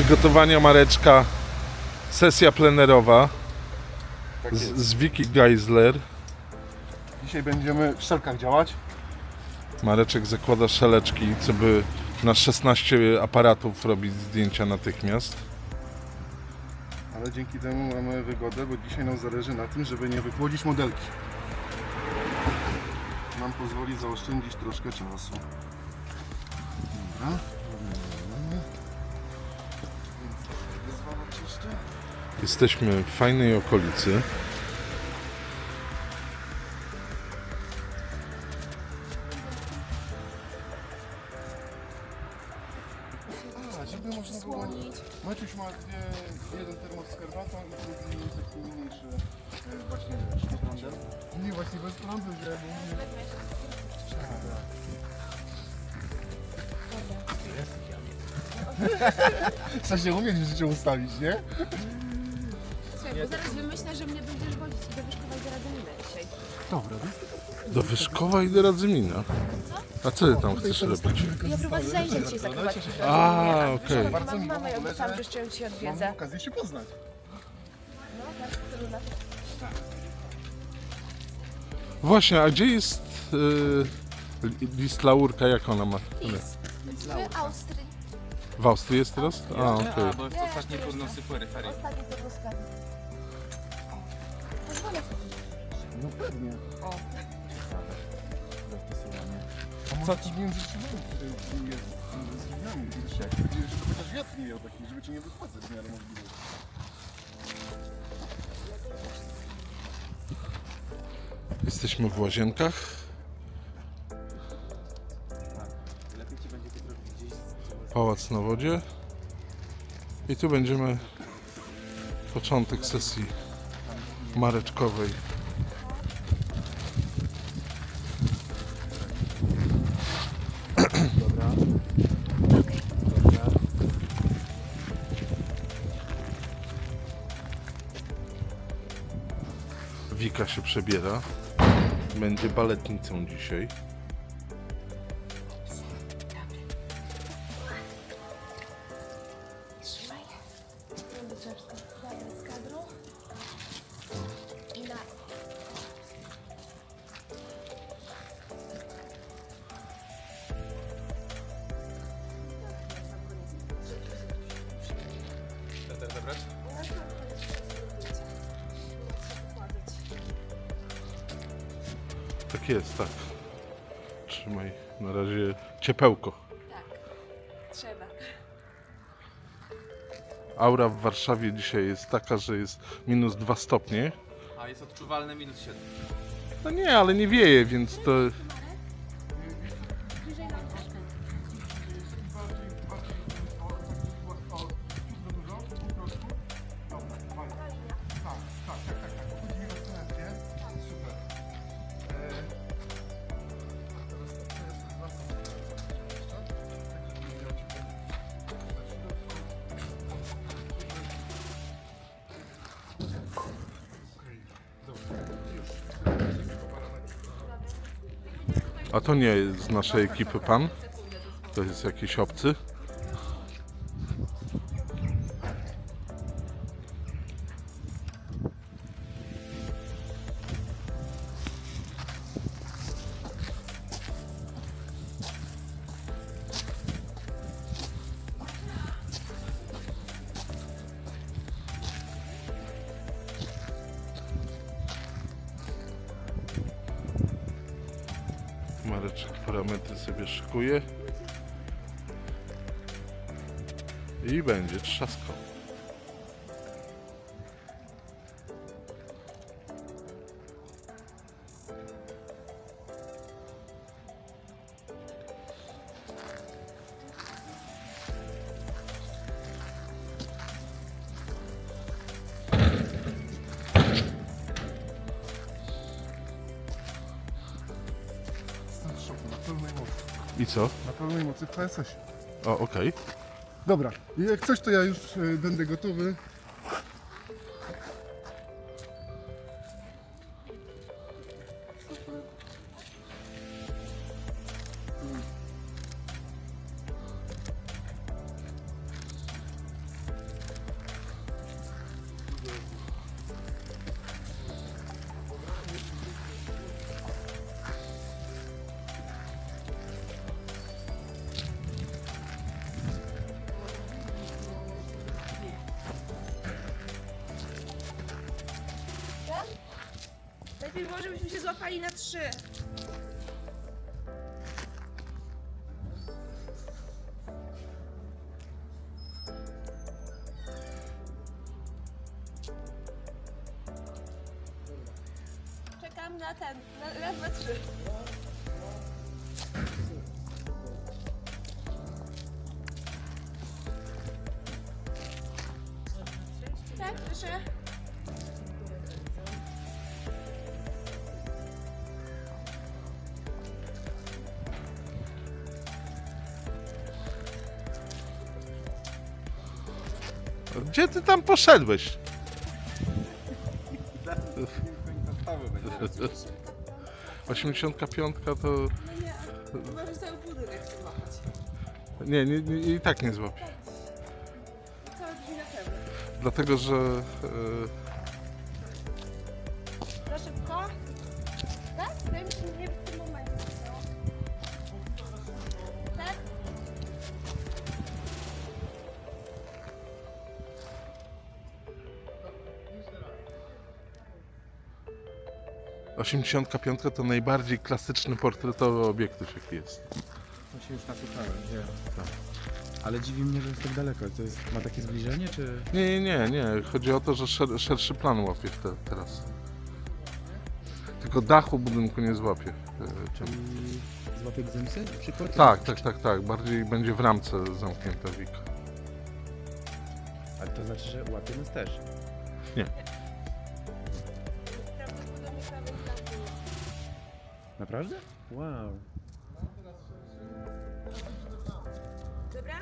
Przygotowania Mareczka, sesja plenerowa Tak z, z Vicky Geisler. Dzisiaj będziemy w szelkach działać. Mareczek zakłada szeleczki, co by na 16 aparatów robić zdjęcia natychmiast. Ale dzięki temu mamy wygodę, bo dzisiaj nam zależy na tym, żeby nie wychłodzić modelki. Nam pozwoli zaoszczędzić troszkę czasu. Dobra. Jesteśmy w fajnej okolicy. A, żeby można było... Maciuś ma dwie, jeden termos z herbatą i drugi taki mniejszy e, właśnie z prądem. Nie, właśnie bez prądu się umieć w życiu ustawić, nie? Bo zaraz wymyślę, że mnie będziesz wozić i do Wyszkowa i do Radzyminę dzisiaj. Dobra, Do Wyszkowa i do Radzymina. A co ty tam chcesz robić? Ja prowadzę zajęcia dzisiaj z akrobatyki. A, okej. Bardzo Mam mamę, ogóle, obiecałam, że- jeszcze ją dzisiaj Mam odwiedzę. okazję się poznać. No, tak. Właśnie, a gdzie jest yy, list laurka, jak ona ma? W Austrii. W Austrii jest teraz? A, okej. Bo jest ostatnie fery. To. No pewnie. O. A co ci między drzwiami y, jest z drzwiami, wiesz, jak będziesz chociaż wiatr nie miał taki, żeby ci nie wypłacać w miarę możliwości. Jesteśmy w łazienkach. Lepiej ci będzie to zrobić gdzieś z Pałac na wodzie. I tu będziemy początek sesji mareczkowej. Wika się przebiera. Będzie baletnicą dzisiaj. Zabrać? Tak jest, tak. Trzymaj na razie ciepełko. Tak. Trzeba. Aura w Warszawie dzisiaj jest taka, że jest minus 2 stopnie. A jest odczuwalne minus 7. No nie, ale nie wieje, więc to A to nie jest z naszej ekipy pan. To jest jakiś obcy. Mareczek parametry sobie szykuje. I będzie trzaskał. I co? Na pełnej mocy w PSS. O, okej. Dobra, jak coś to ja już y, będę gotowy. Lepiej było, żebyśmy się złapali na trzy. Czekam na ten, na raz, dwa, trzy. Gdzie ty tam poszedłeś? Zastawy będzie. 85 to... No że cały budynek złapać. Nie, nie, nie, i tak nie złapię. Całe drzwi na pewno. Dlatego, że... e, 85 to najbardziej klasyczny portretowy obiektyw jaki jest. To się już nasłuchałem, wiem. Ale dziwi mnie, że jest tak daleko. To jest, ma takie zbliżenie, czy... Nie, nie, nie, nie. Chodzi o to, że szer, szerszy plan łapie te, teraz. Tylko dachu budynku nie złapie. e, Czyli złapie gzymsy? Przy? Tak, tak, tak, tak. Bardziej będzie w ramce zamknięta wika. Ale to znaczy, że łapie nas też. Prawdopodobnie Naprawdę? Wow. Dobra?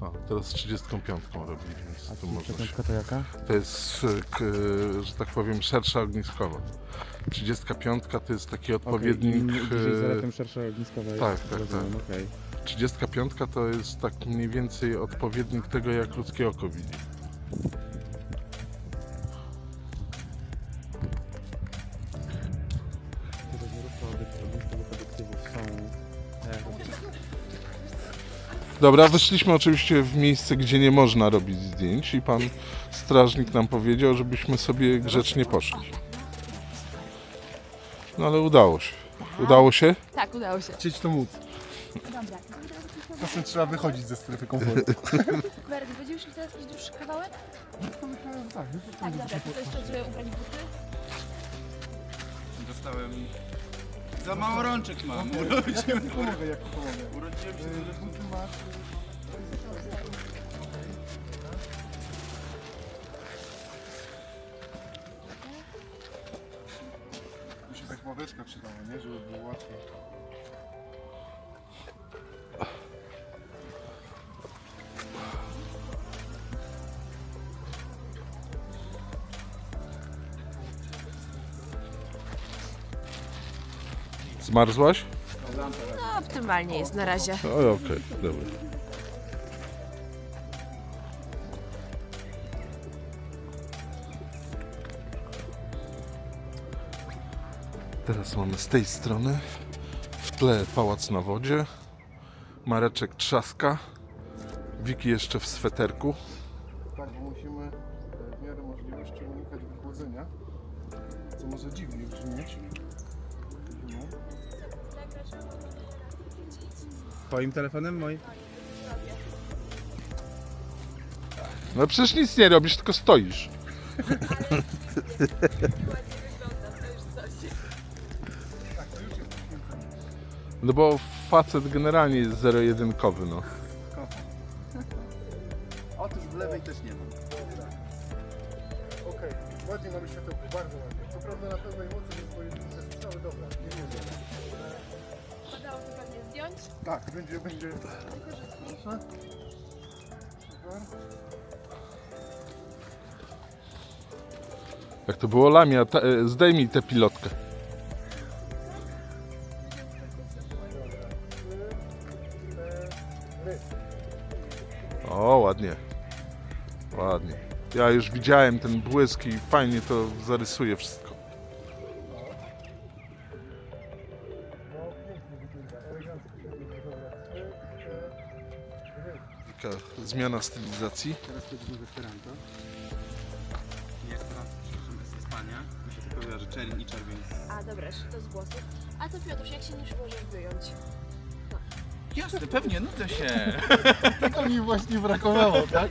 O, teraz 35 robi, A więc tu można się... to jaka? To jest, e, k, że tak powiem, szersza ogniskowa. 35 to jest taki odpowiednik. Okay. Bliżej e, zera, tym szersza ogniskowa jest. tak, tak, Rozumiem, okej. 35 to jest tak mniej więcej odpowiednik tego, jak ludzkie oko widzi. Dobra, wyszliśmy oczywiście w miejsce, gdzie nie można robić zdjęć i pan strażnik nam powiedział, żebyśmy sobie grzecznie poszli. No ale udało się. Udało się? Tak, udało się. Chcieć to móc. Dobra. Czasem trzeba wychodzić ze strefy komfortu. Berek, będziemy szli teraz jakiś dłuższy kawałek? Tak, Tak, dobra. To jeszcze sobie ubrać buty. Dostałem. Za mało rączek mam. Ja ci pomogę, jak pomogę. Urodziłem się Y, Buty masz... Tu się tak ławeczka przydała, nie? Żeby było łatwiej. Zmarzłaś? No, optymalnie jest na razie. O, okej, dobra. Teraz mamy z tej strony w tle pałac na wodzie. Mareczek trzaska. Wiki jeszcze w sweterku. Twoim telefonem, moim? No przecież nic nie robisz, tylko stoisz. No bo facet generalnie jest zero-jedynkowy, no. Otóż w lewej też nie mam. Okej, ładnie mamy światełko, bardzo ładnie. Co prawda na pewnej mocy jest pojedyncze strzały, dobra, nie wiem. Zdjąć. Tak, będzie, będzie. Proszę. Super. Jak to było Lamia, ta, e, zdejmij tę pilotkę. O, ładnie. Ładnie. Ja już widziałem ten błysk i fajnie to zarysuje wszystko. Zmiana stylizacji. Teraz chodzimy w Esperanto. Nie jest to, przepraszam, jest Hiszpania. Mi się to kojarzy czerń i czerwień. A dobra, jeszcze to z włosów. A to Piotruś, jak się nie możesz wyjąć? Jasne, pewnie, nudzę się. Tego mi właśnie brakowało, tak?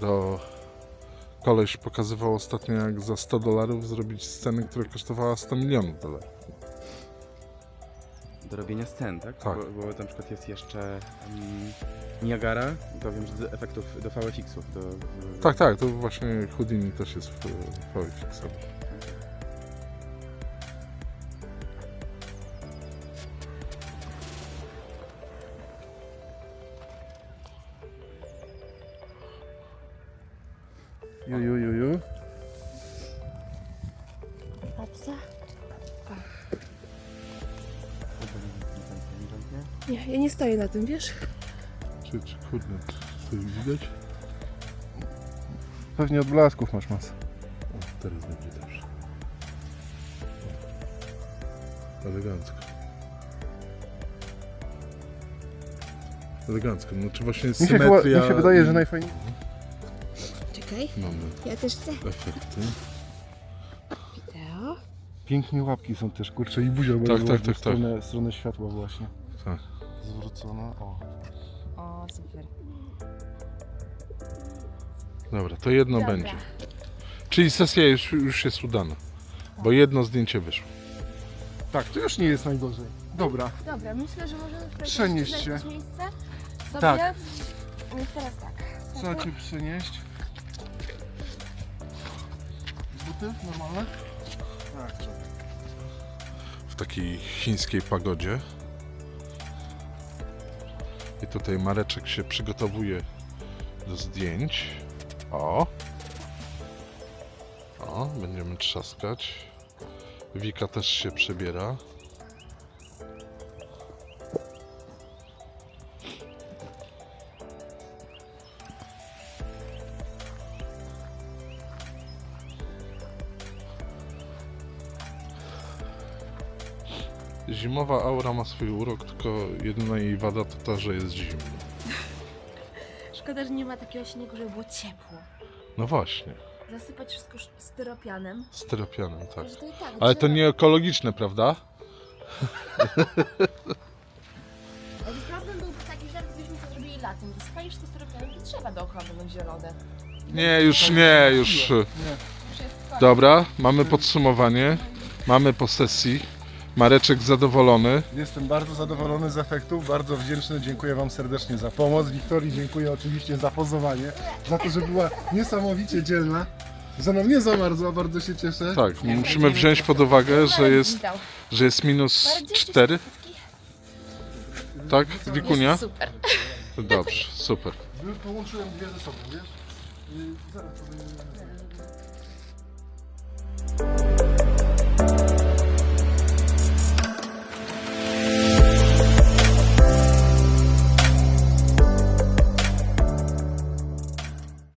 Do... Koleś pokazywał ostatnio jak za 100 dolarów zrobić scenę, która kosztowała 100 milionów dolarów. Do robienia scen, tak? Tak. Bo, bo na przykład jest jeszcze um, Niagara, to wiem, że do efektów, do VFX-ów. Do, do, Tak, tak, to właśnie Houdini też jest w, w VFX. Ju, ju, ju, ju. Papsa? Nie? Ja nie stoję na tym, wiesz? Czy, czy kurde, czy to widać? Pewnie od blasków masz masę. O, teraz będzie dobrze. O, Elegancko. Elegancko, no czy właśnie Mi się, symetria... chyba, mi się wydaje, że i- najfajniej... Czekaj, Mamy ja też chcę. efekty. Wideo. Pięknie łapki są też, kurczę, i buzia Tak, bardzo tak, ładnie tak, w stronę, w stronę światła właśnie. Tak. Zwrócona, o. O, super. Dobra, to jedno Dobra. będzie. Czyli sesja już, już jest udana. Bo jedno zdjęcie wyszło. Tak, to już nie jest najgorzej. Dobra. Dobra, myślę, że możemy Przenieść się. jakieś miejsce sobie. Tak. Więc teraz tak. Trzeba cię przynieść. Buty normalne? Tak, w takiej chińskiej pagodzie. I tutaj Mareczek się przygotowuje do zdjęć. O! O, będziemy trzaskać. Wika też się przebiera. Zimowa aura ma swój urok, tylko jedyna jej wada to ta, że jest zimno. Szkoda, że nie ma takiego śniegu, żeby było ciepło. No właśnie, Zasypać wszystko sz- styropianem. styropianem, tak. Że to i tak Ale to drzewa- nie ekologiczne, prawda? Ale problem byłby taki, że gdybyśmy to zrobili latem, to spalisz to styropianem, to drzewa dookoła będą zielone. Nie, już nie, już. Jest koniec. Dobra, mamy podsumowanie. Mamy po sesji. Mareczek zadowolony. Jestem bardzo zadowolony z efektów, bardzo wdzięczny, dziękuję Wam serdecznie za pomoc. Wiktorii dziękuję oczywiście za pozowanie, za to, że była niesamowicie dzielna, że nam nie zamarzła, bardzo się cieszę. Tak, musimy wziąć pod uwagę, że jest, że jest minus Bardzo dzięki 4. Tak, Wikunia? super. Dobrze, super. Połączyłem dwie ze sobą, wiesz? Zaraz sobie...